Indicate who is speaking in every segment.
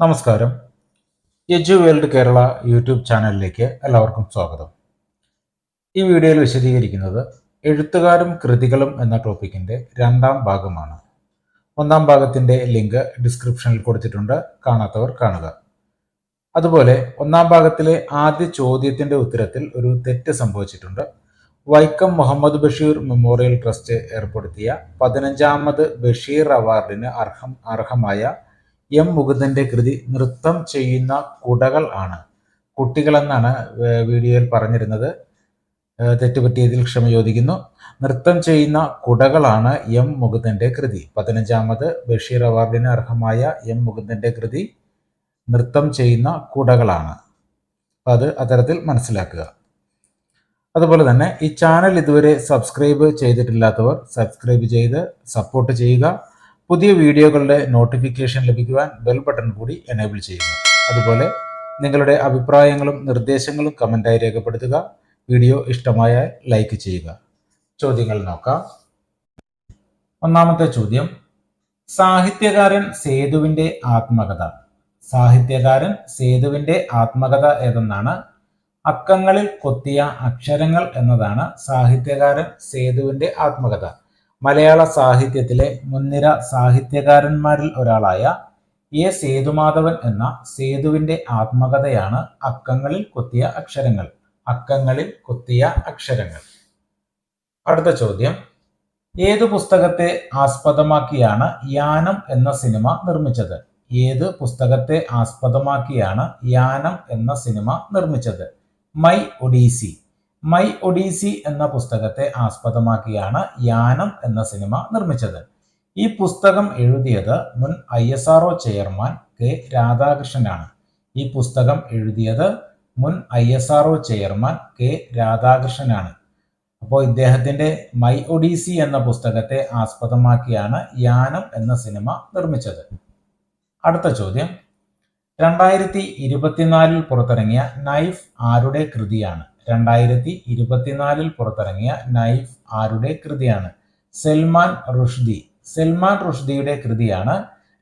Speaker 1: നമസ്കാരം. എജു world Kerala YouTube ചാനലിലേക്ക് എല്ലാവർക്കും സ്വാഗതം. ഈ വീഡിയോയിൽ വിശദീകരിക്കുന്നത് എഴുത്തുകാരും കൃതികളും എന്ന ടോപ്പിക്കിന്റെ രണ്ടാം ഭാഗമാണ്. ഒന്നാം ഭാഗത്തിന്റെ ലിങ്ക് ഡിസ്ക്രിപ്ഷനിൽ കൊടുത്തിട്ടുണ്ട്. കാണാത്തവർ കാണുക. അതുപോലെ ഒന്നാം ഭാഗത്തിലെ ആദ്യ ചോദ്യത്തിന്റെ ഉത്തരത്തിൽ ഒരു തെറ്റ് സംഭവിച്ചിട്ടുണ്ട്. വൈക്കം മുഹമ്മദ് ബഷീർ മെമ്മോറിയൽ ട്രസ്റ്റ് ഏർപ്പെടുത്തിയ പതിനഞ്ചാമത് ബഷീർ അവാർഡിന് അർഹം അർഹമായ എം മുകുന്ദന്റെ കൃതി നൃത്തം ചെയ്യുന്ന കുടകൾ ആണ്. കുട്ടികളെന്നാണ് വീഡിയോയിൽ പറഞ്ഞിരുന്നത്. തെറ്റുപറ്റിയതിൽ ക്ഷമ ചോദിക്കുന്നു. നൃത്തം ചെയ്യുന്ന കുടകളാണ് എം മുകുന്ദന്റെ കൃതി. പതിനഞ്ചാമത് ബഷീർ അവാർഡിന് അർഹമായ എം മുകുന്ദന്റെ കൃതി നൃത്തം ചെയ്യുന്ന കുടകളാണ്. അപ്പം അത് അത്തരത്തിൽ മനസ്സിലാക്കുക. അതുപോലെ തന്നെ ഈ ചാനൽ ഇതുവരെ സബ്സ്ക്രൈബ് ചെയ്തിട്ടില്ലാത്തവർ സബ്സ്ക്രൈബ് ചെയ്ത് സപ്പോർട്ട് ചെയ്യുക. പുതിയ വീഡിയോകളുടെ നോട്ടിഫിക്കേഷൻ ലഭിക്കുവാൻ ബെൽ ബട്ടൺ കൂടി എനേബിൾ ചെയ്യുക. അതുപോലെ നിങ്ങളുടെ അഭിപ്രായങ്ങളും നിർദ്ദേശങ്ങളും കമന്റായി രേഖപ്പെടുത്തുക. വീഡിയോ ഇഷ്ടമായ ലൈക്ക് ചെയ്യുക. ചോദ്യങ്ങൾ നോക്കാം. ഒന്നാമത്തെ ചോദ്യം. സാഹിത്യകാരൻ സേതുവിന്റെ ആത്മകഥ. സാഹിത്യകാരൻ സേതുവിന്റെ ആത്മകഥ ഏതെന്നാണ്? അക്കങ്ങളിൽ കൊത്തിയ അക്ഷരങ്ങൾ എന്നതാണ് സാഹിത്യകാരൻ സേതുവിന്റെ ആത്മകഥ. മലയാള സാഹിത്യത്തിലെ മുൻനിര സാഹിത്യകാരന്മാരിൽ ഒരാളായ എ സേതുമാധവൻ എന്ന സേതുവിന്റെ ആത്മകഥയാണ് അക്കങ്ങളിൽ കൊത്തിയ അക്ഷരങ്ങൾ. അക്കങ്ങളിൽ കൊത്തിയ അക്ഷരങ്ങൾ. അടുത്ത ചോദ്യം. ഏതു പുസ്തകത്തെ ആസ്പദമാക്കിയാണ് യാനം എന്ന സിനിമ നിർമ്മിച്ചത്? ഏത് പുസ്തകത്തെ ആസ്പദമാക്കിയാണ് യാനം എന്ന സിനിമ നിർമ്മിച്ചത്? മൈ ഒഡീസി. മൈ ഒഡീസി എന്ന പുസ്തകത്തെ ആസ്പദമാക്കിയാണ് യാനം എന്ന സിനിമ നിർമ്മിച്ചത്. ഈ പുസ്തകം എഴുതിയത് മുൻ I S R chairman K രാധാകൃഷ്ണനാണ്. ഈ പുസ്തകം എഴുതിയത് മുൻ I S R chairman K രാധാകൃഷ്ണനാണ്. അപ്പോൾ ഇദ്ദേഹത്തിന്റെ മൈ ഒഡീസി എന്ന പുസ്തകത്തെ ആസ്പദമാക്കിയാണ് യാനം എന്ന സിനിമ നിർമ്മിച്ചത്. അടുത്ത ചോദ്യം. രണ്ടായിരത്തി ഇരുപത്തിനാലിൽ പുറത്തിറങ്ങിയ നൈഫ് ആരുടെ കൃതിയാണ്? രണ്ടായിരത്തി ഇരുപത്തിനാലിൽ പുറത്തിറങ്ങിയ നൈഫ് ആരുടെ കൃതിയാണ്? സൽമാൻ റുഷ്ദി. സൽമാൻ റുഷ്ദിയുടെ കൃതിയാണ്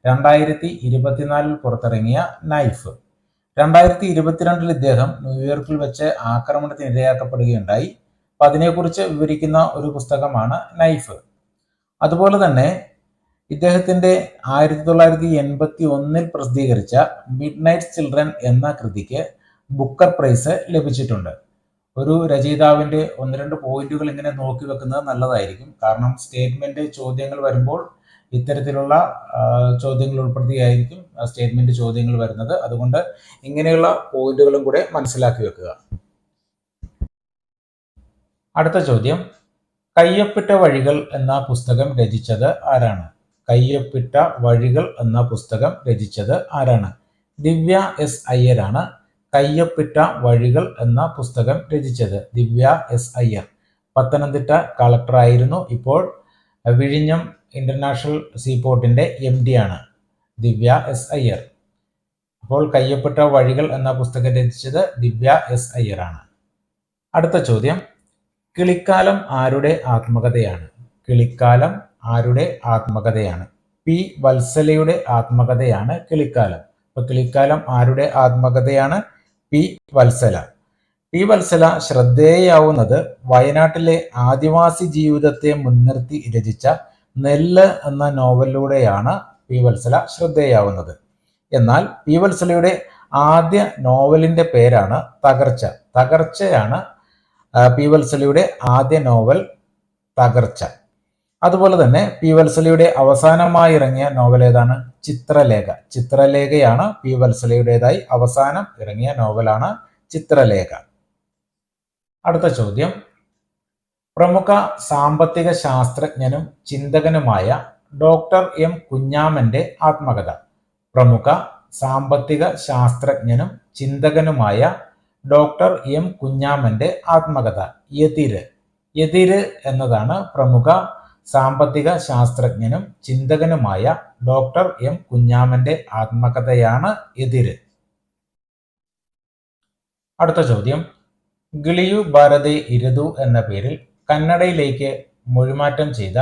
Speaker 1: രണ്ടായിരത്തി ഇരുപത്തിനാലിൽ പുറത്തിറങ്ങിയ നൈഫ്. രണ്ടായിരത്തി ഇരുപത്തിരണ്ടിൽ ഇദ്ദേഹം ന്യൂയോർക്കിൽ വെച്ച് ആക്രമണത്തിന് ഇരയാക്കപ്പെടുകയുണ്ടായി. അപ്പം അതിനെക്കുറിച്ച് വിവരിക്കുന്ന ഒരു പുസ്തകമാണ് നൈഫ്. അതുപോലെ തന്നെ ഇദ്ദേഹത്തിന്റെ ആയിരത്തി തൊള്ളായിരത്തി എൺപത്തി ഒന്നിൽ പ്രസിദ്ധീകരിച്ച മിഡ് നൈറ്റ് ചിൽഡ്രൻ എന്ന കൃതിക്ക് ബുക്കർ പ്രൈസ് ലഭിച്ചിട്ടുണ്ട്. ഒരു രചയിതാവിന്റെ ഒന്ന് രണ്ട് പോയിന്റുകൾ ഇങ്ങനെ നോക്കി വെക്കുന്നത് നല്ലതായിരിക്കും. കാരണം സ്റ്റേറ്റ്മെന്റ് ചോദ്യങ്ങൾ വരുമ്പോൾ ഇത്തരത്തിലുള്ള ചോദ്യങ്ങൾ ഉൾപ്പെടുത്തിയായിരിക്കും സ്റ്റേറ്റ്മെന്റ് ചോദ്യങ്ങൾ വരുന്നത്. അതുകൊണ്ട് ഇങ്ങനെയുള്ള പോയിന്റുകളും കൂടെ മനസ്സിലാക്കി വെക്കുക. അടുത്ത ചോദ്യം. കയ്യൊപ്പിട്ട വഴികൾ എന്ന പുസ്തകം രചിച്ചത് ആരാണ്? കയ്യൊപ്പിട്ട വഴികൾ എന്ന പുസ്തകം രചിച്ചത് ആരാണ്? ദിവ്യ എസ് അയ്യരാണ്. കയ്യൊപ്പിട്ട വഴികൾ എന്ന പുസ്തകം രചിച്ചത് ദിവ്യ എസ് അയ്യർ. പത്തനംതിട്ട കളക്ടറായിരുന്നു ഇപ്പോൾ വിഴിഞ്ഞം ഇന്റർനാഷണൽ സീപോർട്ടിന്റെ എം ആണ് ദിവ്യ എസ് അയ്യർ. അപ്പോൾ കയ്യപ്പെട്ട വഴികൾ എന്ന പുസ്തകം രചിച്ചത് ദിവ്യ എസ് അയ്യർ ആണ്. അടുത്ത ചോദ്യം. കിളിക്കാലം ആരുടെ ആത്മകഥയാണ്? കിളിക്കാലം ആരുടെ ആത്മകഥയാണ്? പി വത്സലയുടെ ആത്മകഥയാണ് കിളിക്കാലം. അപ്പോൾ കിളിക്കാലം ആരുടെ ആത്മകഥയാണ്? പി വത്സല. പി വത്സല ശ്രദ്ധേയാവുന്നത് വയനാട്ടിലെ ആദിവാസി ജീവിതത്തെ മുൻനിർത്തി രചിച്ച നെല്ല് എന്ന നോവലിലൂടെയാണ് പി വത്സല ശ്രദ്ധേയാവുന്നത്. എന്നാൽ പി വത്സലയുടെ ആദ്യ നോവലിന്റെ പേരാണ് തകർച്ച. തകർച്ചയാണ് പി വത്സലയുടെ ആദ്യ നോവൽ തകർച്ച. അതുപോലെ തന്നെ പി വത്സലയുടെ അവസാനമായി ഇറങ്ങിയ നോവൽ ഏതാണ്? ചിത്രലേഖ. ചിത്രലേഖയാണ് പി വത്സലയുടേതായി അവസാനം ഇറങ്ങിയ നോവലാണ് ചിത്രലേഖ. അടുത്ത ചോദ്യം. പ്രമുഖ സാമ്പത്തിക ശാസ്ത്രജ്ഞനും ചിന്തകനുമായ ഡോക്ടർ എം കുഞ്ഞാമന്റെ ആത്മകഥ. പ്രമുഖ സാമ്പത്തിക ശാസ്ത്രജ്ഞനും ചിന്തകനുമായ ഡോക്ടർ എം കുഞ്ഞാമന്റെ ആത്മകഥ. എതിര് എതിര് എന്നതാണ് പ്രമുഖ സാമ്പത്തിക ശാസ്ത്രജ്ഞനും ചിന്തകനുമായ ഡോക്ടർ എം കുഞ്ഞാമന്റെ ആത്മകഥയാണ് എതിര്. അടുത്ത ചോദ്യം. ഗിളിയു ഭാരതി ഇരുതു എന്ന പേരിൽ കന്നഡയിലേക്ക് മൊഴിമാറ്റം ചെയ്ത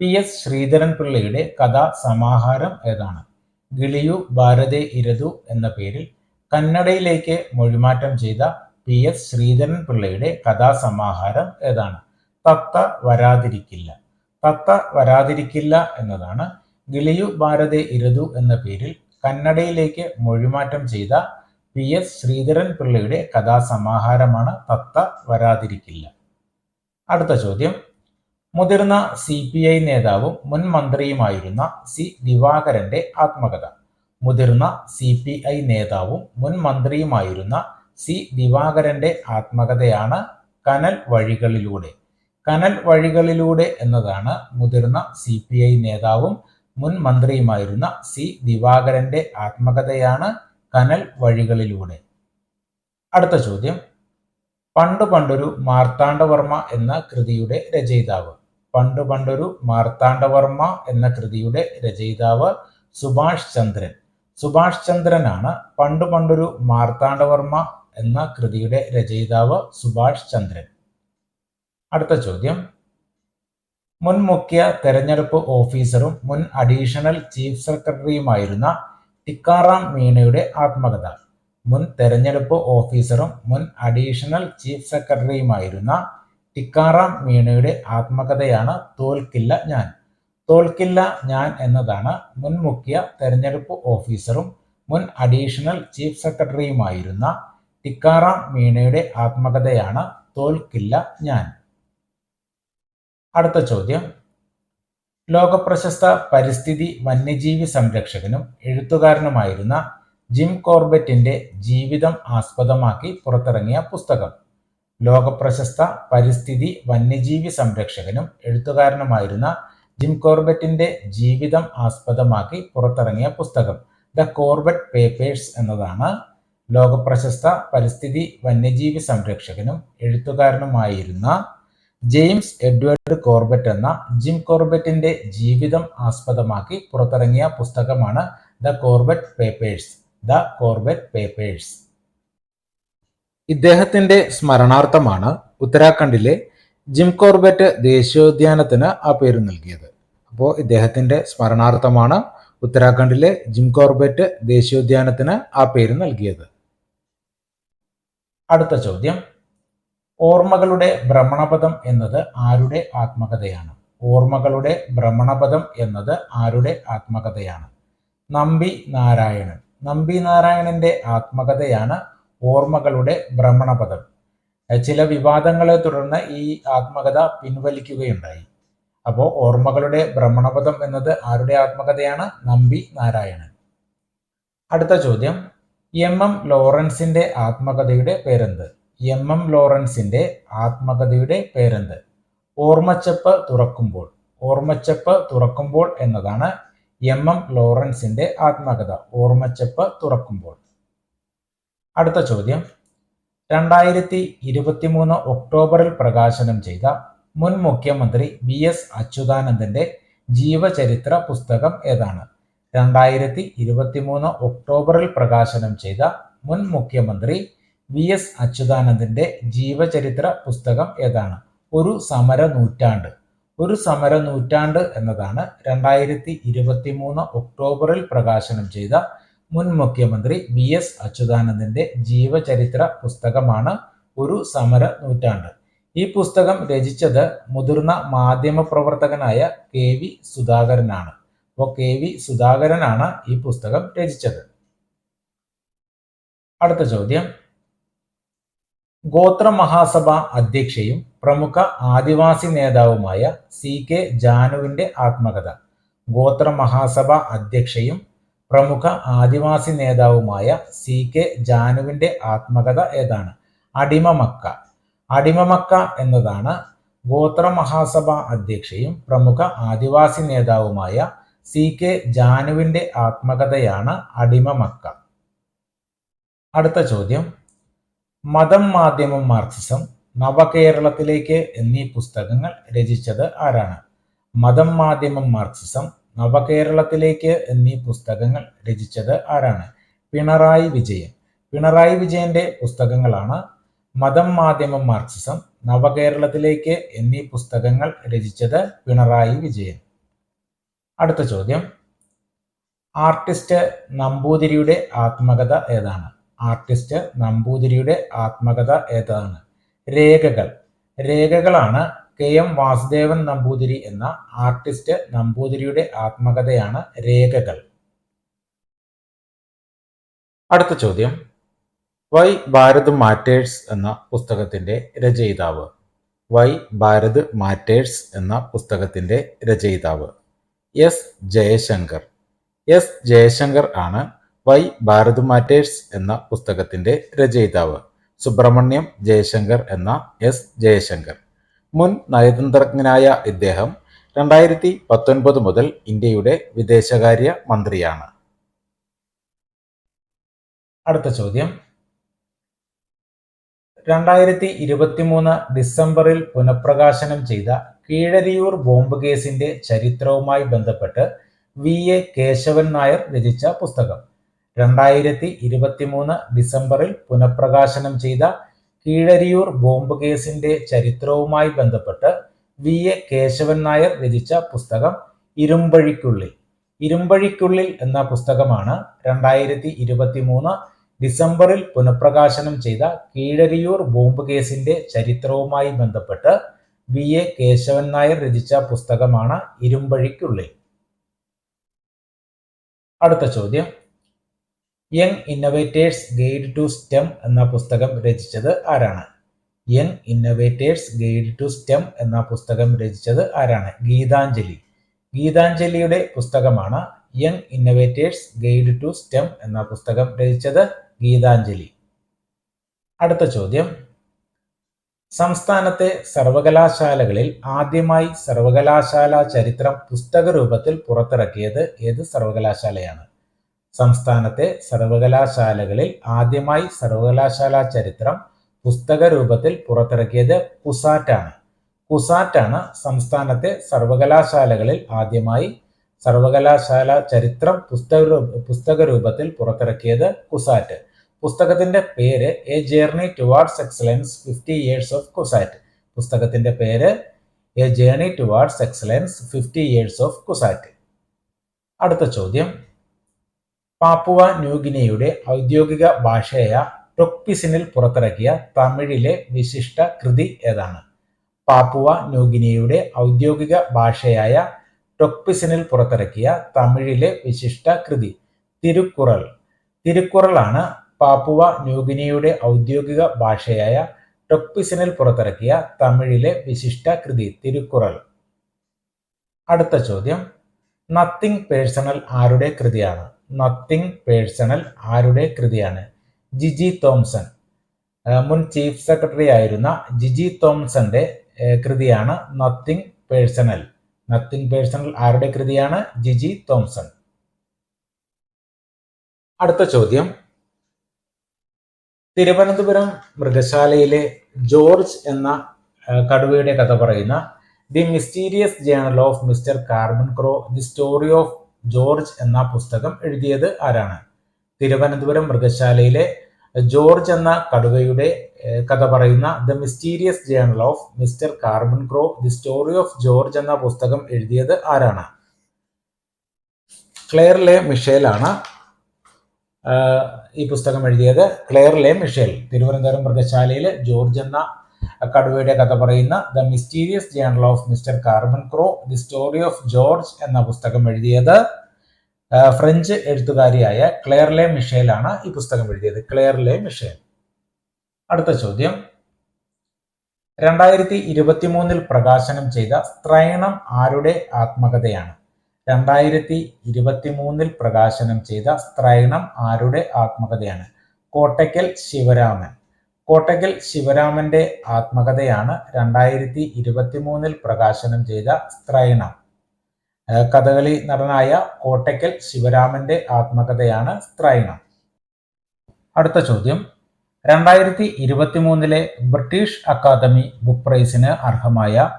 Speaker 1: പി എസ് ശ്രീധരൻ പിള്ളയുടെ കഥാ സമാഹാരം ഏതാണ്? ഗിളിയു ഭാരതി ഇരുതു എന്ന പേരിൽ കന്നഡയിലേക്ക് മൊഴിമാറ്റം ചെയ്ത പി എസ് ശ്രീധരൻ പിള്ളയുടെ കഥാസമാഹാരം ഏതാണ്? തത്ത വരാതിരിക്കില്ല. തത്ത വരാതിരിക്കില്ല എന്നതാണ്. ഗിളിയു ഭാരതെ ഇരുതു എന്ന പേരിൽ കന്നഡയിലേക്ക് മൊഴിമാറ്റം ചെയ്ത പി എസ് ശ്രീധരൻ പിള്ളയുടെ കഥാസമാഹാരമാണ് തത്ത വരാതിരിക്കില്ല. അടുത്ത ചോദ്യം. മുതിർന്ന സി പി ഐ നേതാവും മുൻ മന്ത്രിയുമായിരുന്ന സി ദിവാകരന്റെ ആത്മകഥ. മുതിർന്ന സി പി ഐ നേതാവും മുൻ മന്ത്രിയുമായിരുന്ന സി ദിവാകരന്റെ ആത്മകഥയാണ് കനൽ വഴികളിലൂടെ കനൽ വഴികളിലൂടെ എന്നതാണ് മുതിർന്ന സി പി ഐ നേതാവും മുൻ മന്ത്രിയുമായിരുന്ന സി ദിവാകരന്റെ ആത്മകഥയാണ് കനൽ വഴികളിലൂടെ. അടുത്ത ചോദ്യം. പണ്ട് പണ്ടൊരു മാർത്താണ്ഡവർമ്മ എന്ന കൃതിയുടെ രചയിതാവ്. പണ്ട് പണ്ടൊരു മാർത്താണ്ഡവർമ്മ എന്ന കൃതിയുടെ രചയിതാവ് സുഭാഷ് ചന്ദ്രൻ. സുഭാഷ് ചന്ദ്രനാണ് പണ്ട് പണ്ടൊരു മാർത്താണ്ഡവർമ്മ എന്ന കൃതിയുടെ രചയിതാവ് സുഭാഷ് ചന്ദ്രൻ. അടുത്ത ചോദ്യം. മുൻ മുഖ്യ തെരഞ്ഞെടുപ്പ് ഓഫീസറും മുൻ അഡീഷണൽ ചീഫ് സെക്രട്ടറിയുമായിരുന്ന ടിക്കാറാം മീണയുടെ ആത്മകഥ. മുൻ തെരഞ്ഞെടുപ്പ് ഓഫീസറും മുൻ അഡീഷണൽ ചീഫ് സെക്രട്ടറിയുമായിരുന്ന ടിക്കാറാം മീണയുടെ ആത്മകഥയാണ് തോൽക്കില്ല ഞാൻ. തോൽക്കില്ല ഞാൻ എന്നതാണ് മുൻ മുഖ്യ തെരഞ്ഞെടുപ്പ് ഓഫീസറും മുൻ അഡീഷണൽ ചീഫ് സെക്രട്ടറിയുമായിരുന്ന ടിക്കാറാം മീണയുടെ ആത്മകഥയാണ് തോൽക്കില്ല ഞാൻ. അടുത്ത ചോദ്യം. ലോകപ്രശസ്ത പരിസ്ഥിതി വന്യജീവി സംരക്ഷകനും എഴുത്തുകാരനുമായിരുന്ന ജിം കോർബറ്റിന്റെ ജീവിതം ആസ്പദമാക്കി പുറത്തിറങ്ങിയ പുസ്തകം. ലോകപ്രശസ്ത പരിസ്ഥിതി വന്യജീവി സംരക്ഷകനും എഴുത്തുകാരനുമായിരുന്ന ജിം കോർബറ്റിന്റെ ജീവിതം ആസ്പദമാക്കി പുറത്തിറങ്ങിയ പുസ്തകം. ദ കോർബറ്റ് പേപ്പേഴ്സ് എന്നതാണ് ലോകപ്രശസ്ത പരിസ്ഥിതി വന്യജീവി സംരക്ഷകനും എഴുത്തുകാരനുമായിരുന്ന ജെയിംസ് എഡ്വേർഡ് കോർബറ്റ് എന്ന ജിം കോർബറ്റിന്റെ ജീവിതം ആസ്പദമാക്കി പുറത്തിറങ്ങിയ പുസ്തകമാണ് the Corbett papers the Corbett papers. ഇദ്ദേഹത്തിന്റെ സ്മരണാർത്ഥമാണ് ഉത്തരാഖണ്ഡിലെ ജിം കോർബറ്റ് ദേശീയോദ്യാനത്തിന് ആ പേര് നൽകിയത്. അപ്പോൾ ഇദ്ദേഹത്തിന്റെ സ്മരണാർത്ഥമാണ് ഉത്തരാഖണ്ഡിലെ ജിം കോർബറ്റ് ദേശീയോദ്യാനത്തിന് ആ പേര് നൽകിയത്. അടുത്ത ചോദ്യം. ഓർമ്മകളുടെ ഭ്രമണപഥം എന്നത് ആരുടെ ആത്മകഥയാണ്? ഓർമ്മകളുടെ ഭ്രമണപഥം എന്നത് ആരുടെ ആത്മകഥയാണ്? നമ്പി നാരായണൻ. നമ്പി നാരായണന്റെ ആത്മകഥയാണ് ഓർമ്മകളുടെ ഭ്രമണപഥം. ചില വിവാദങ്ങളെ തുടർന്ന് ഈ ആത്മകഥ പിൻവലിക്കുകയുണ്ടായി. അപ്പോൾ ഓർമ്മകളുടെ ഭ്രമണപഥം എന്നത് ആരുടെ ആത്മകഥയാണ്? നമ്പി നാരായണൻ. അടുത്ത ചോദ്യം. എം. എം. ലോറൻസിന്റെ ആത്മകഥയുടെ പേരെന്ത്? എം എം ലോറൻസിന്റെ ആത്മകഥയുടെ പേരെന്ത്? ഓർമ്മച്ചപ്പ് തുറക്കുമ്പോൾ. ഓർമ്മച്ചപ്പ് തുറക്കുമ്പോൾ എന്നതാണ് എം എം ലോറൻസിന്റെ ആത്മകഥ. ഓർമ്മച്ചപ്പ് തുറക്കുമ്പോൾ. അടുത്ത ചോദ്യം. രണ്ടായിരത്തി ഇരുപത്തിമൂന്ന് ഒക്ടോബറിൽ പ്രകാശനം ചെയ്ത മുൻ മുഖ്യമന്ത്രി വി എസ് അച്യുതാനന്ദന്റെ ജീവചരിത്ര പുസ്തകം ഏതാണ്? രണ്ടായിരത്തി ഇരുപത്തിമൂന്ന് ഒക്ടോബറിൽ പ്രകാശനം ചെയ്ത മുൻ മുഖ്യമന്ത്രി വി എസ് അച്യുതാനന്ദന്റെ ജീവചരിത്ര പുസ്തകം ഏതാണ്? ഒരു സമര നൂറ്റാണ്ട്. ഒരു സമര നൂറ്റാണ്ട് എന്നതാണ് രണ്ടായിരത്തി ഇരുപത്തി മൂന്ന് ഒക്ടോബറിൽ പ്രകാശനം ചെയ്ത മുൻ മുഖ്യമന്ത്രി വി എസ് അച്യുതാനന്ദന്റെ ജീവചരിത്ര പുസ്തകമാണ് ഒരു സമര നൂറ്റാണ്ട്. ഈ പുസ്തകം രചിച്ചത് മുതിർന്ന മാധ്യമ പ്രവർത്തകനായ കെ വി സുധാകരനാണ്. അപ്പോൾ കെ വി സുധാകരനാണ് ഈ പുസ്തകം രചിച്ചത്. അടുത്ത ചോദ്യം. ഗോത്ര മഹാസഭ അധ്യക്ഷയും പ്രമുഖ ആദിവാസി നേതാവുമായ സി കെ ജാനുവിന്റെ ആത്മകഥ. ഗോത്ര മഹാസഭ അധ്യക്ഷയും പ്രമുഖ ആദിവാസി നേതാവുമായ സി കെ ജാനുവിന്റെ ആത്മകഥ ഏതാണ്? അടിമമക്ക അടിമമക്ക എന്നതാണ് ഗോത്ര മഹാസഭ അധ്യക്ഷയും പ്രമുഖ ആദിവാസി നേതാവുമായ സി കെ ജാനുവിന്റെ ആത്മകഥയാണ് അടിമമക്ക അടുത്ത ചോദ്യം. മതം മാധ്യമം മാർക്സിസം നവകേരളത്തിലേക്ക് എന്നീ പുസ്തകങ്ങൾ രചിച്ചത് ആരാണ്? മതം മാധ്യമം മാർക്സിസം നവകേരളത്തിലേക്ക് എന്നീ പുസ്തകങ്ങൾ രചിച്ചത് ആരാണ്? പിണറായി വിജയൻ. പിണറായി വിജയന്റെ പുസ്തകങ്ങളാണ് മതം മാധ്യമം മാർക്സിസം നവകേരളത്തിലേക്ക് എന്നീ പുസ്തകങ്ങൾ രചിച്ചത് പിണറായി വിജയൻ. അടുത്ത ചോദ്യം. ആർട്ടിസ്റ്റ് നമ്പൂതിരിയുടെ ആത്മകഥ ഏതാണ്? ആർട്ടിസ്റ്റ് നമ്പൂതിരിയുടെ ആത്മകഥ ഏതാണ്? രേഖകൾ. രേഖകളാണ് കെ എം വാസുദേവൻ നമ്പൂതിരി എന്ന ആർട്ടിസ്റ്റ് നമ്പൂതിരിയുടെ ആത്മകഥയാണ് രേഖകൾ. അടുത്ത ചോദ്യം. വൈ ഭാരത് മാറ്റേഴ്സ് എന്ന പുസ്തകത്തിന്റെ രചയിതാവ്. വൈ ഭാരത് മാറ്റേഴ്സ് എന്ന പുസ്തകത്തിന്റെ രചയിതാവ്. എസ് ജയശങ്കർ. എസ് ജയശങ്കർ ആണ് വൈ ഭാരത് മാറ്റേഴ്സ് എന്ന പുസ്തകത്തിന്റെ രചയിതാവ് സുബ്രഹ്മണ്യം ജയശങ്കർ എന്ന എസ് ജയശങ്കർ. മുൻ നയതന്ത്രജ്ഞനായ ഇദ്ദേഹം രണ്ടായിരത്തി പത്തൊൻപത് മുതൽ ഇന്ത്യയുടെ വിദേശകാര്യ മന്ത്രിയാണ്. അടുത്ത ചോദ്യം. രണ്ടായിരത്തി ഇരുപത്തിമൂന്ന് ഡിസംബറിൽ പുനഃപ്രകാശനം ചെയ്ത കീഴരിയൂർ ബോംബ് കേസിന്റെ ചരിത്രവുമായി ബന്ധപ്പെട്ട് വി. എ. കേശവൻ നായർ രചിച്ച പുസ്തകം. രണ്ടായിരത്തി ഇരുപത്തിമൂന്ന് ഡിസംബറിൽ പുനഃപ്രകാശനം ചെയ്ത കീഴരിയൂർ ബോംബ് കേസിന്റെ ചരിത്രവുമായി ബന്ധപ്പെട്ട് വി. എ. കേശവൻ നായർ രചിച്ച പുസ്തകം ഇരുമ്പഴിക്കുള്ളിൽ. ഇരുമ്പഴിക്കുള്ളിൽ എന്ന പുസ്തകമാണ് രണ്ടായിരത്തി ഇരുപത്തി മൂന്ന് ഡിസംബറിൽ പുനഃപ്രകാശനം ചെയ്ത കീഴരിയൂർ ബോംബ് കേസിന്റെ ചരിത്രവുമായി ബന്ധപ്പെട്ട് വി. എ. കേശവൻ നായർ രചിച്ച പുസ്തകമാണ് ഇരുമ്പഴിക്കുള്ളിൽ. അടുത്ത ചോദ്യം. Young innovators guide to STEM എന്ന പുസ്തകം രചിച്ചത് ആരാണ്? Young innovators guide to STEM എന്ന പുസ്തകം രചിച്ചത് ആരാണ്? ഗീതാഞ്ജലി. ഗീതാഞ്ജലിയുടെ പുസ്തകമാണ് young innovators guide to STEM എന്ന പുസ്തകം രചിച്ചത് ഗീതാഞ്ജലി. അടുത്ത ചോദ്യം. സംസ്ഥാനത്തെ സർവകലാശാലകളിൽ ആദ്യമായി സർവകലാശാല ചരിത്രം പുസ്തക രൂപത്തിൽ പുറത്തിറക്കിയത് ഏത് സർവകലാശാലയാണ്? സംസ്ഥാനത്തെ സർവകലാശാലകളിൽ ആദ്യമായി സർവകലാശാല ചരിത്രം പുസ്തക രൂപത്തിൽ പുറത്തിറക്കിയത് കുസാറ്റാണ് കുസാറ്റാണ് സംസ്ഥാനത്തെ സർവകലാശാലകളിൽ ആദ്യമായി സർവകലാശാല ചരിത്രം പുസ്തക പുസ്തക രൂപത്തിൽ പുറത്തിറക്കിയത് കുസാറ്റ്. പുസ്തകത്തിന്റെ പേര് a journey towards excellence fifty years of CUSAT പുസ്തകത്തിന്റെ പേര് a journey towards excellence fifty years of CUSAT അടുത്ത ചോദ്യം. പാപ്പുവ ന്യൂഗിനിയുടെ ഔദ്യോഗിക ഭാഷയായ ടൊക്പിസിനിൽ പുറത്തിറക്കിയ തമിഴിലെ വിശിഷ്ട കൃതി ഏതാണ്? പാപ്പുവ ന്യൂഗിനിയുടെ ഔദ്യോഗിക ഭാഷയായ ടൊക്പിസിനിൽ പുറത്തിറക്കിയ തമിഴിലെ വിശിഷ്ട കൃതി തിരുക്കുറൾ തിരുക്കുറളാണ് പാപ്പുവ ന്യൂഗിനിയുടെ ഔദ്യോഗിക ഭാഷയായ ടൊക്പിസിനിൽ പുറത്തിറക്കിയ തമിഴിലെ വിശിഷ്ട കൃതി തിരുക്കുറൾ അടുത്ത ചോദ്യം. നത്തിങ് പേഴ്സണൽ ആരുടെ കൃതിയാണ്? നത്തിങ് പേഴ്സണൽ ആരുടെ കൃതിയാണ്? ജിജി തോംസൺ. മുൻ ചീഫ് സെക്രട്ടറി ആയിരുന്ന ജിജി തോംസന്റെ കൃതിയാണ് നത്തിങ് പേഴ്സണൽ നത്തിങ് പേഴ്സണൽ ആരുടെ കൃതിയാണ്? ജിജി തോംസൺ. അടുത്ത ചോദ്യം. തിരുവനന്തപുരം മൃഗശാലയിലെ ജോർജ് എന്ന കടുവയുടെ കഥ പറയുന്ന the mysterious journal of mister Carbon Crow the story of George എന്ന പുസ്തകം എഴുതിയത് ആരാണ്? തിരുവനന്തപുരം മൃഗശാലയിലെ ജോർജ് എന്ന കടുവയുടെ കഥ പറയുന്ന the mysterious journal of mister Carbon Crow the story of George എന്ന പുസ്തകം എഴുതിയത് ആരാണ്? മിഷേൽ ആണ് ഈ പുസ്തകം എഴുതിയത്. ക്ലെയർ ലെ മിഷേൽ തിരുവനന്തപുരം മൃഗശാലയിലെ ജോർജ് എന്ന കടുവയുടെ കഥ പറയുന്ന the mysterious journal of mister Carbon Crow the story of George എന്ന പുസ്തകം എഴുതിയത് ഫ്രഞ്ച് എഴുത്തുകാരിയായ ക്ലെയർലെ മിഷേലാണ് ഈ പുസ്തകം എഴുതിയത്. ക്ലെയർലെ മിഷേൽ. അടുത്ത ചോദ്യം. രണ്ടായിരത്തി ഇരുപത്തി മൂന്നിൽ പ്രകാശനം ചെയ്ത സ്ത്രൈണം ആരുടെ ആത്മകഥയാണ്? രണ്ടായിരത്തി ഇരുപത്തി മൂന്നിൽ പ്രകാശനം ചെയ്ത സ്ത്രൈണം ആരുടെ ആത്മകഥയാണ്? കോട്ടയ്ക്കൽ ശിവരാമൻ. കോട്ടയ്ക്കൽ ശിവരാമന്റെ ആത്മകഥയാണ് രണ്ടായിരത്തി ഇരുപത്തി മൂന്നിൽ പ്രകാശനം ചെയ്ത സ്ത്രൈണം. കഥകളി നടനായ കോട്ടക്കൽ ശിവരാമന്റെ ആത്മകഥയാണ് സ്ത്രൈണം. അടുത്ത ചോദ്യം. രണ്ടായിരത്തി ഇരുപത്തി മൂന്നിലെ ബ്രിട്ടീഷ് അക്കാദമി ബുക്ക് പ്രൈസിന് അർഹമായ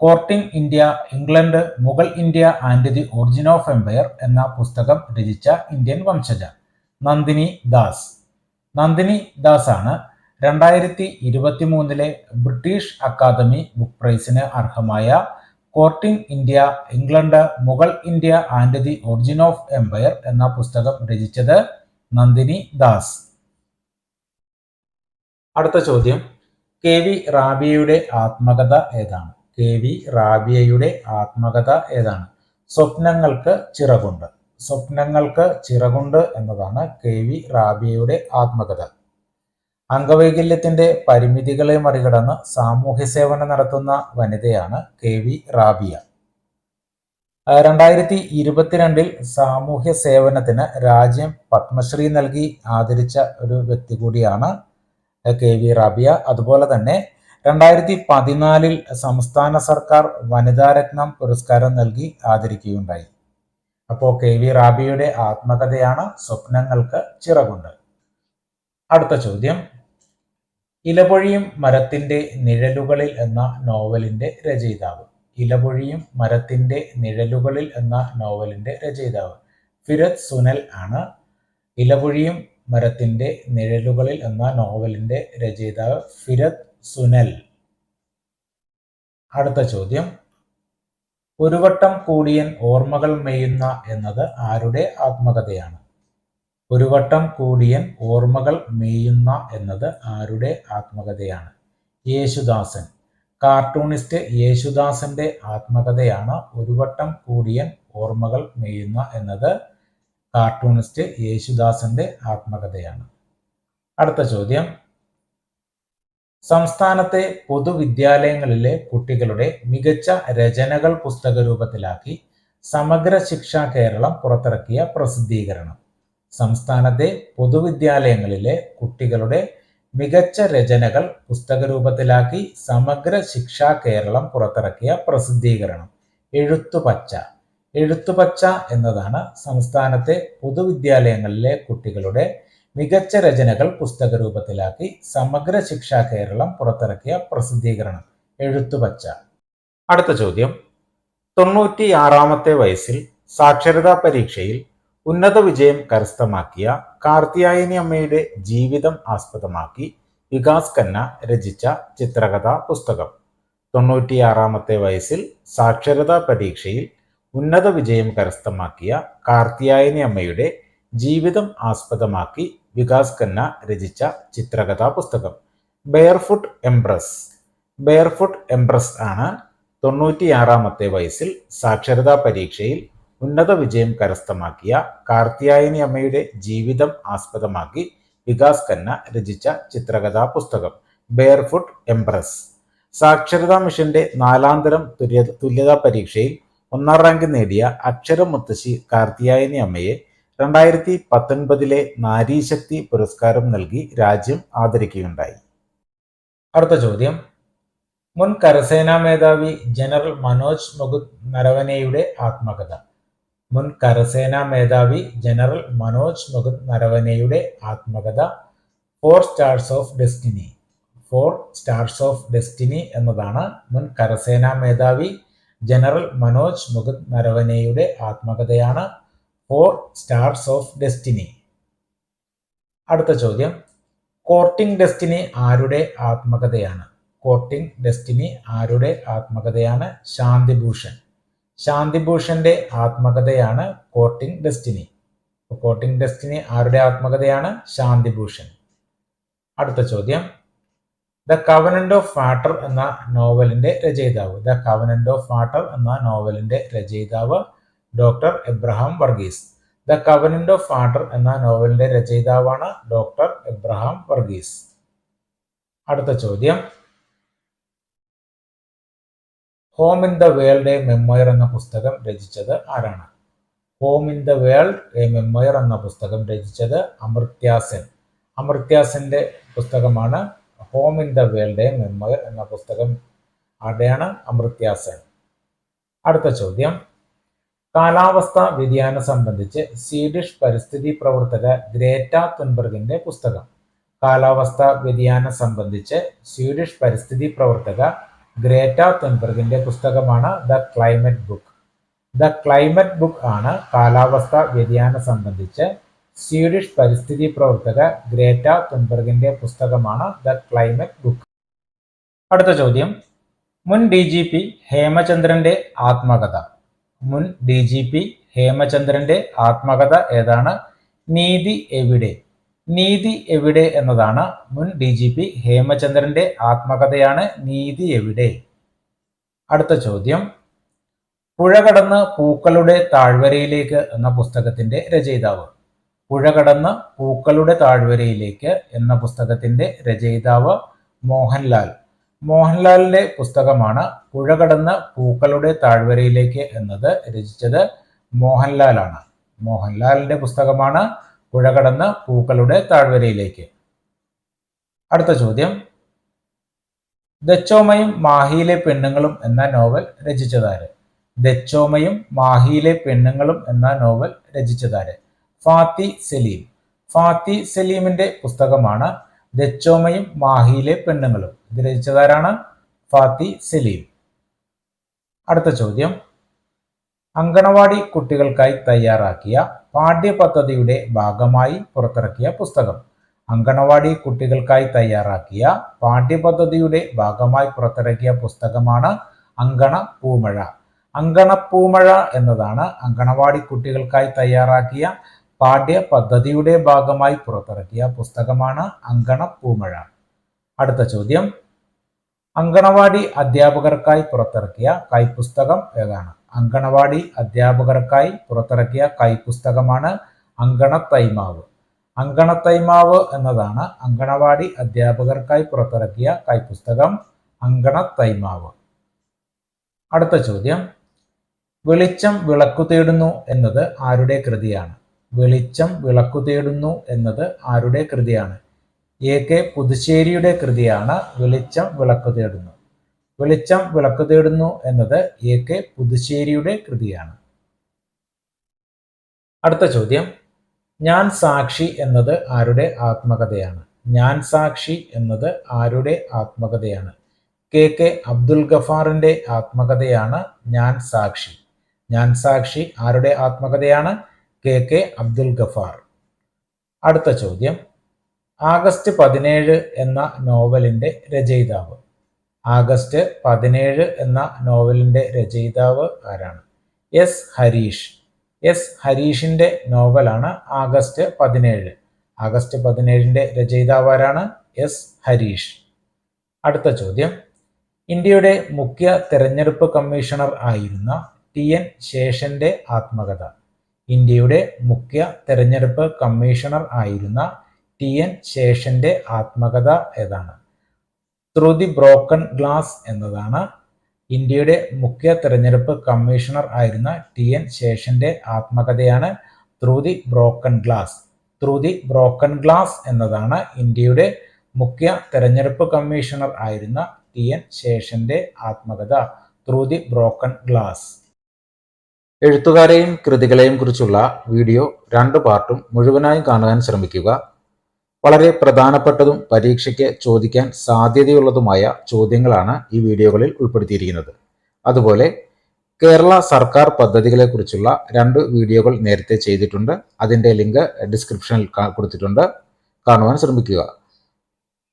Speaker 1: courting India England Mughal India and the origin of empire എന്ന പുസ്തകം രചിച്ച ഇന്ത്യൻ വംശജ നന്ദിനി ദാസ്. നന്ദിനി ദാസ് ആണ് രണ്ടായിരത്തി ഇരുപത്തി മൂന്നിലെ ബ്രിട്ടീഷ് അക്കാദമി ബുക്ക് പ്രൈസിന് അർഹമായ courting India England Mughal India and the origin of empire എന്ന പുസ്തകം രചിച്ചത് നന്ദിനി ദാസ്. അടുത്ത ചോദ്യം. കെ വി റാബിയയുടെ ആത്മകഥ ഏതാണ്? കെ വി റാബിയയുടെ ആത്മകഥ ഏതാണ്? സ്വപ്നങ്ങൾക്ക് ചിറകുണ്ട്. സ്വപ്നങ്ങൾക്ക് ചിറകുണ്ട് എന്നതാണ് കെ വി റാബിയയുടെ ആത്മകഥ. അംഗവൈകല്യത്തിന്റെ പരിമിതികളെ മറികടന്ന് സാമൂഹ്യ സേവനം നടത്തുന്ന വനിതയാണ് കെ വി റാബിയ. രണ്ടായിരത്തി ഇരുപത്തിരണ്ടിൽ സാമൂഹ്യ സേവനത്തിന് രാജ്യം പത്മശ്രീ നൽകി ആദരിച്ച ഒരു വ്യക്തി കൂടിയാണ് കെ വി റാബിയ. അതുപോലെ തന്നെ രണ്ടായിരത്തി പതിനാലിൽ സംസ്ഥാന സർക്കാർ വനിതാരത്നം പുരസ്കാരം നൽകി ആദരിക്കുകയുണ്ടായി. അപ്പോൾ കെ വി റാബിയുടെ ആത്മകഥയാണ് സ്വപ്നങ്ങൾക്ക് ചിറകുണ്ട്. അടുത്ത ചോദ്യം. ഇലപൊഴിയും മരത്തിന്റെ നിഴലുകളിൽ എന്ന നോവലിന്റെ രചയിതാവ്. ഇലപൊഴിയും മരത്തിന്റെ നിഴലുകളിൽ എന്ന നോവലിന്റെ രചയിതാവ്. ഫിരത് സുനൽ ആണ്. ഇലപൊഴിയും മരത്തിന്റെ നിഴലുകളിൽ എന്ന നോവലിന്റെ രചയിതാവ് ഫിരത് സുനൽ. അടുത്ത ചോദ്യം. ഒരു വട്ടം കൂടിയൻ ഓർമ്മകൾ മെയ്യുന്ന എന്നത് ആരുടെ ആത്മകഥയാണ്? ഒരു വട്ടം കൂടിയൻ ഓർമ്മകൾ മെയ്യുന്ന എന്നത് ആരുടെ ആത്മകഥയാണ്? യേശുദാസൻ. കാർട്ടൂണിസ്റ്റ് യേശുദാസന്റെ ആത്മകഥയാണ് ഒരു വട്ടം കൂടിയൻ ഓർമ്മകൾ മെയ്യുന്ന എന്നത് കാർട്ടൂണിസ്റ്റ് യേശുദാസന്റെ ആത്മകഥയാണ്. അടുത്ത ചോദ്യം. സംസ്ഥാനത്തെ പൊതുവിദ്യാലയങ്ങളിലെ കുട്ടികളുടെ മികച്ച രചനകൾ പുസ്തക രൂപത്തിലാക്കി സമഗ്ര ശിക്ഷ കേരളം പുറത്തിറക്കിയ പ്രസിദ്ധീകരണം. സംസ്ഥാനത്തെ പൊതുവിദ്യാലയങ്ങളിലെ കുട്ടികളുടെ മികച്ച രചനകൾ പുസ്തക രൂപത്തിലാക്കി സമഗ്ര ശിക്ഷാ കേരളം പുറത്തിറക്കിയ പ്രസിദ്ധീകരണം. എഴുത്തുപച്ച. എഴുത്തുപച്ച എന്നതാണ് സംസ്ഥാനത്തെ പൊതുവിദ്യാലയങ്ങളിലെ കുട്ടികളുടെ മികച്ച രചനകൾ പുസ്തക രൂപത്തിലാക്കി സമഗ്ര ശിക്ഷാ കേരളം പുറത്തിറക്കിയ പ്രസിദ്ധീകരണം. എഴുത്തുപച്ച. അടുത്ത ചോദ്യം. തൊണ്ണൂറ്റിയാറാമത്തെ വയസ്സിൽ സാക്ഷരതാ പരീക്ഷയിൽ ഉന്നത വിജയം കരസ്ഥമാക്കിയ കാർത്തിയായനി അമ്മയുടെ ജീവിതം ആസ്പദമാക്കി വികാസ് ഖന്ന രചിച്ച ചിത്രകഥാ പുസ്തകം. തൊണ്ണൂറ്റിയാറാമത്തെ വയസ്സിൽ സാക്ഷരതാ പരീക്ഷയിൽ ഉന്നത വിജയം കരസ്ഥമാക്കിയ കാർത്തിയായനി അമ്മയുടെ ജീവിതം ആസ്പദമാക്കി വികാസ് ഖന്ന രചിച്ച ചിത്രകഥാ പുസ്തകം ബെയർഫുട്ട് എംപ്രസ്. ബെയർഫുട്ട് എംപ്രസ് ആണ് തൊണ്ണൂറ്റിയാറാമത്തെ വയസ്സിൽ സാക്ഷരതാ പരീക്ഷയിൽ ഉന്നത വിജയം കരസ്ഥമാക്കിയ കാർത്തിയായനി അമ്മയുടെ ജീവിതം ആസ്പദമാക്കി വികാസ് ഖന്ന രചിച്ച ചിത്രകഥാ പുസ്തകം ബെയർഫുട്ട് എംപ്രസ്. സാക്ഷരതാ മിഷന്റെ നാലാന്തരം തുല്യ തുല്യതാ പരീക്ഷയിൽ ഒന്നാം റാങ്ക് നേടിയ അക്ഷരമുത്തശ്ശി കാർത്തിയായനി അമ്മയെ രണ്ടായിരത്തി പത്തൊൻപതിലെ നാരീശക്തി പുരസ്കാരം നൽകി രാജ്യം ആദരിക്കുകയുണ്ടായി. അടുത്ത ചോദ്യം. മുൻ കരസേനാ മേധാവി ജനറൽ മനോജ് മുകുന്ദ് നരവനെയുടെ ആത്മകഥ. മുൻ കരസേനാ മേധാവി ജനറൽ മനോജ് മുകുന്ദ് നരവനെയുടെ ആത്മകഥ four stars of destiny. Four stars of destiny എന്നതാണ് മുൻ കരസേനാ മേധാവി ജനറൽ മനോജ് മുകുന്ദ് നരവനെയുടെ ആത്മകഥയാണ് ഫോർ സ്റ്റാർസ് ഓഫ് ഡെസ്റ്റിനി. അടുത്ത ചോദ്യം. കോർട്ടിംഗ് ഡെസ്റ്റിനി ആരുടെ ആത്മകഥയാണ്? കോർട്ടിംഗ് ഡെസ്റ്റിനി ആരുടെ ആത്മകഥയാണ്? ശാന്തിഭൂഷൺ. ശാന്തിഭൂഷന്റെ ആത്മകഥയാണ് കോട്ടിംഗ് ഡെസ്റ്റിനി. കോട്ടിംഗ് ഡെസ്റ്റിനി ആരുടെ ആത്മകഥയാണ്? ശാന്തിഭൂഷൺ അടുത്ത ചോദ്യം. ദ കവനന്റ് ഓഫ് വാട്ടർ എന്ന നോവലിന്റെ രചയിതാവ്. ദ കവനന്റ് ഓഫ് വാട്ടർ എന്ന നോവലിന്റെ രചയിതാവ് doctor Abraham Varghese. The covenant of water എന്ന നോവലിന്റെ രചയിതാവാണ് ഡോക്ടർ എബ്രഹാം വർഗീസ്. അടുത്ത ചോദ്യം. Home in the world a memoir എന്ന പുസ്തകം രചിച്ചത് ആരാണ്? Home in the world a memoir എന്ന പുസ്തകം രചിച്ചത് അമൃത്യാസൻ അമർത്യാസെന്റെ പുസ്തകമാണ് home in the world a memoir എന്ന പുസ്തകം ആരുടെയാണ്? അമൃത്യാസൻ അടുത്ത ചോദ്യം. കാലാവസ്ഥ വ്യതിയാനം സംബന്ധിച്ച് സ്വീഡിഷ് പരിസ്ഥിതി പ്രവർത്തക ഗ്രേറ്റ തുൻബർഗിന്റെ പുസ്തകം. കാലാവസ്ഥ വ്യതിയാനം സംബന്ധിച്ച് സ്വീഡിഷ് പരിസ്ഥിതി പ്രവർത്തക ഗ്രേറ്റ തുൻബർഗിന്റെ പുസ്തകമാണ് the climate book. The climate book ആണ് കാലാവസ്ഥ വ്യതിയാനം സംബന്ധിച്ച് സ്വീഡിഷ് പരിസ്ഥിതി പ്രവർത്തക ഗ്രേറ്റ തുൻബർഗിന്റെ പുസ്തകമാണ് ദ ക്ലൈമറ്റ് ബുക്ക്. അടുത്ത ചോദ്യം. മുൻ ഡി ജി പി ഹേമചന്ദ്രന്റെ ആത്മകഥ. മുൻ ഡി ജി പി ഹേമചന്ദ്രന്റെ ആത്മകഥ ഏതാണ്? നീതി എവിടെ? നീതി എവിടെ എന്നതാണ് മുൻ ഡി ജി പി ഹേമചന്ദ്രന്റെ ആത്മകഥയാണ് നീതി എവിടെ? അടുത്ത ചോദ്യം. പുഴ കടന്ന് പൂക്കളുടെ താഴ്വരയിലേക്ക് എന്ന പുസ്തകത്തിന്റെ രചയിതാവ്. പുഴ കടന്ന് പൂക്കളുടെ താഴ്വരയിലേക്ക് എന്ന പുസ്തകത്തിന്റെ രചയിതാവ് മോഹൻലാൽ. മോഹൻലാലിന്റെ പുസ്തകമാണ് പുഴ കടന്ന് പൂക്കളുടെ താഴ്വരയിലേക്ക് എന്നത് രചിച്ചത് മോഹൻലാലാണ്. മോഹൻലാലിന്റെ പുസ്തകമാണ് പുഴ കടന്ന് പൂക്കളുടെ താഴ്വരയിലേക്ക്. അടുത്ത ചോദ്യം. ദച്ചോമയും മാഹിയിലെ പെണ്ണുങ്ങളും എന്ന നോവൽ രചിച്ചതാര്? ദച്ചോമയും മാഹിയിലെ പെണ്ണുങ്ങളും എന്ന നോവൽ രചിച്ചതാര്? ഫാത്തി സലീം. ഫാത്തി സലീമിന്റെ പുസ്തകമാണ് ദച്ചോമയും മാഹിയിലെ പെണ്ണുങ്ങളും. ഇത് രചിച്ചതാരാണ്? ഫാത്തി സലീം. അടുത്ത ചോദ്യം. അങ്കണവാടി കുട്ടികൾക്കായി തയ്യാറാക്കിയ പാഠ്യപദ്ധതിയുടെ ഭാഗമായി പുറത്തിറക്കിയ പുസ്തകം. അങ്കണവാടി കുട്ടികൾക്കായി തയ്യാറാക്കിയ പാഠ്യപദ്ധതിയുടെ ഭാഗമായി പുറത്തിറക്കിയ പുസ്തകമാണ് അങ്കണ പൂമഴ. അങ്കണപ്പൂമഴ എന്നതാണ് അങ്കണവാടി കുട്ടികൾക്കായി തയ്യാറാക്കിയ പാഠ്യപദ്ധതിയുടെ ഭാഗമായി പുറത്തിറക്കിയ പുസ്തകമാണ് അങ്കണപ്പൂമഴ അടുത്ത ചോദ്യം. അങ്കണവാടി അധ്യാപകർക്കായി പുറത്തിറക്കിയ കൈപ്പുസ്തകം ഏതാണ്? അങ്കണവാടി അധ്യാപകർക്കായി പുറത്തിറക്കിയ കൈപുസ്തകമാണ് അങ്കണത്തൈമാവ്. അങ്കണത്തൈമാവ് എന്നതാണ് അങ്കണവാടി അധ്യാപകർക്കായി പുറത്തിറക്കിയ കൈപുസ്തകം അങ്കണത്തൈമാവ്. അടുത്ത ചോദ്യം. വെളിച്ചം വിളക്കു തേടുന്നു എന്നത് ആരുടെ കൃതിയാണ്? വെളിച്ചം വിളക്കു തേടുന്നു എന്നത് ആരുടെ കൃതിയാണ്? എ കെ പുതുശ്ശേരിയുടെ കൃതിയാണ് വെളിച്ചം വിളക്കു തേടുന്നു വെളിച്ചം വിളക്ക് തേടുന്നു എന്നത് എ കെ പുതുശ്ശേരിയുടെ കൃതിയാണ്. അടുത്ത ചോദ്യം. ഞാൻ സാക്ഷി എന്നത് ആരുടെ ആത്മകഥയാണ്? ഞാൻ സാക്ഷി എന്നത് ആരുടെ ആത്മകഥയാണ്? കെ കെ അബ്ദുൽ ഗഫാറിന്റെ ആത്മകഥയാണ് ഞാൻ സാക്ഷി. ഞാൻ സാക്ഷി ആരുടെ ആത്മകഥയാണ്? K K Abdul Gaffar. അടുത്ത ചോദ്യം. ആഗസ്റ്റ് പതിനേഴ് എന്ന നോവലിന്റെ രചയിതാവ്. ആഗസ്റ്റ് പതിനേഴ് എന്ന നോവലിന്റെ രചയിതാവ് ആരാണ്? എസ് ഹരീഷ്. എസ് ഹരീഷിന്റെ നോവലാണ് ആഗസ്റ്റ് പതിനേഴ്. ആഗസ്റ്റ് പതിനേഴിന്റെ രചയിതാവ് ആരാണ്? എസ് ഹരീഷ്. അടുത്ത ചോദ്യം. ഇന്ത്യയുടെ മുഖ്യ തിരഞ്ഞെടുപ്പ് കമ്മീഷണർ ആയിരുന്ന ടി. എൻ. ശേഷന്റെ ആത്മകഥ. ഇന്ത്യയുടെ മുഖ്യ തിരഞ്ഞെടുപ്പ് കമ്മീഷണർ ആയിരുന്ന ടി. എൻ. ശേഷന്റെ ആത്മകഥ ഏതാണ്? ത്രൂ ദി ബ്രോക്കൺ ഗ്ലാസ് എന്നതാണ് ഇന്ത്യയുടെ മുഖ്യ തെരഞ്ഞെടുപ്പ് കമ്മീഷണർ ആയിരുന്ന ടി എൻ ശേഷന്റെ ആത്മകഥയാണ് through the broken glass. Through the broken glass എന്നതാണ് ഇന്ത്യയുടെ മുഖ്യ തെരഞ്ഞെടുപ്പ് കമ്മീഷണർ ആയിരുന്ന ടി എൻ ശേഷന്റെ ആത്മകഥ ത്രൂ ദി ബ്രോക്കൺ ഗ്ലാസ്. എഴുത്തുകാരെയും കൃതികളെയും കുറിച്ചുള്ള വീഡിയോ രണ്ട് പാർട്ടും മുഴുവനായും കാണുവാൻ ശ്രമിക്കുക. വളരെ പ്രധാനപ്പെട്ടതും പരീക്ഷയ്ക്ക് ചോദിക്കാൻ സാധ്യതയുള്ളതുമായ ചോദ്യങ്ങളാണ് ഈ വീഡിയോകളിൽ ഉൾപ്പെടുത്തിയിരിക്കുന്നത്. അതുപോലെ കേരള സർക്കാർ പദ്ധതികളെക്കുറിച്ചുള്ള രണ്ട് വീഡിയോകൾ നേരത്തെ ചെയ്തിട്ടുണ്ട്. അതിന്റെ ലിങ്ക് ഡിസ്ക്രിപ്ഷനിൽ കൊടുത്തിട്ടുണ്ട്. കാണുവാൻ ശ്രമിക്കുക.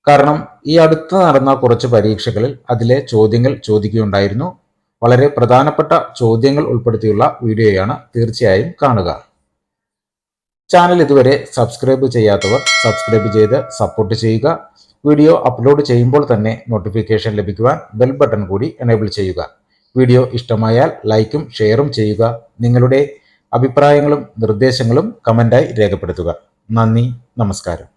Speaker 1: കാരണം ഈ അടുത്ത് നടന്ന കുറച്ച് പരീക്ഷകളിൽ അതിലെ ചോദ്യങ്ങൾ ചോദിക്കുകയുണ്ടായിരുന്നു. വളരെ പ്രധാനപ്പെട്ട ചോദ്യങ്ങൾ ഉൾപ്പെടുത്തിയുള്ള വീഡിയോയാണ് തീർച്ചയായും കാണുക. ചാനൽ ഇതുവരെ സബ്സ്ക്രൈബ് ചെയ്യാത്തവർ സബ്സ്ക്രൈബ് ചെയ്ത് സപ്പോർട്ട് ചെയ്യുക. വീഡിയോ അപ്ലോഡ് ചെയ്യുമ്പോൾ തന്നെ നോട്ടിഫിക്കേഷൻ ലഭിക്കുവാൻ ബെൽ ബട്ടൺ കൂടി എനേബിൾ ചെയ്യുക. വീഡിയോ ഇഷ്ടമായാൽ ലൈക്കും ഷെയറും ചെയ്യുക. നിങ്ങളുടെ അഭിപ്രായങ്ങളും നിർദ്ദേശങ്ങളും കമന്റായി രേഖപ്പെടുത്തുക. നന്ദി നമസ്കാരം.